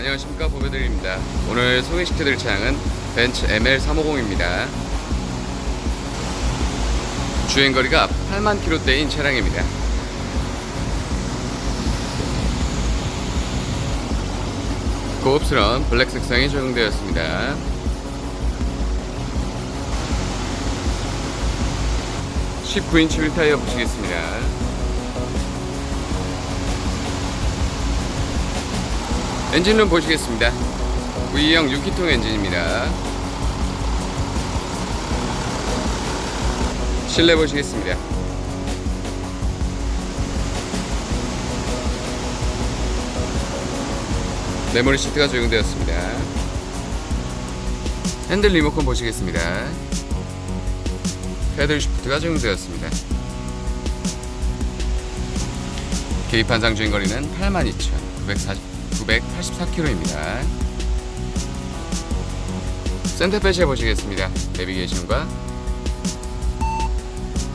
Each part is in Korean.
안녕하십니까 보배드립니다. 오늘 소개시켜드릴 차량은 벤츠 ML350입니다. 주행거리가 8만 킬로대인 차량입니다. 고급스러운 블랙 색상이 적용되었습니다. (19인치) 휠 타이어 붙이겠습니다 엔진룸 보시겠습니다. V형 6기통 엔진입니다. 실내 보시겠습니다. 메모리 시트가 적용되었습니다. 핸들 리모컨 보시겠습니다. 패들 시프트가 적용되었습니다. 개입한 장 주행거리는 82,940 984km입니다. 센터 패시해 보시겠습니다. 내비게이션과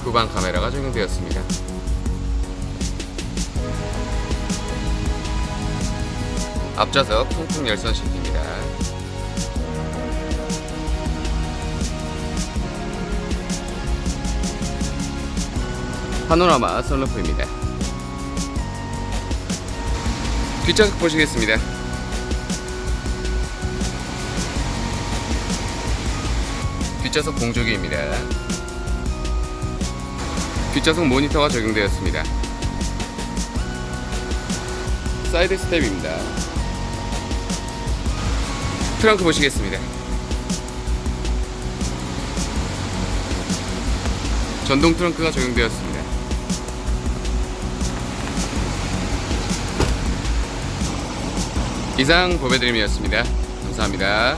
후방 카메라가 적용되었습니다. 앞좌석 통풍 열선 시트입니다. 파노라마 선루프입니다. 뒷좌석 보시겠습니다. 뒷좌석 공조기입니다. 뒷좌석 모니터가 적용되었습니다. 사이드 스텝입니다. 트렁크 보시겠습니다. 전동 트렁크가 적용되었습니다. 이상 보배드림이었습니다. 감사합니다.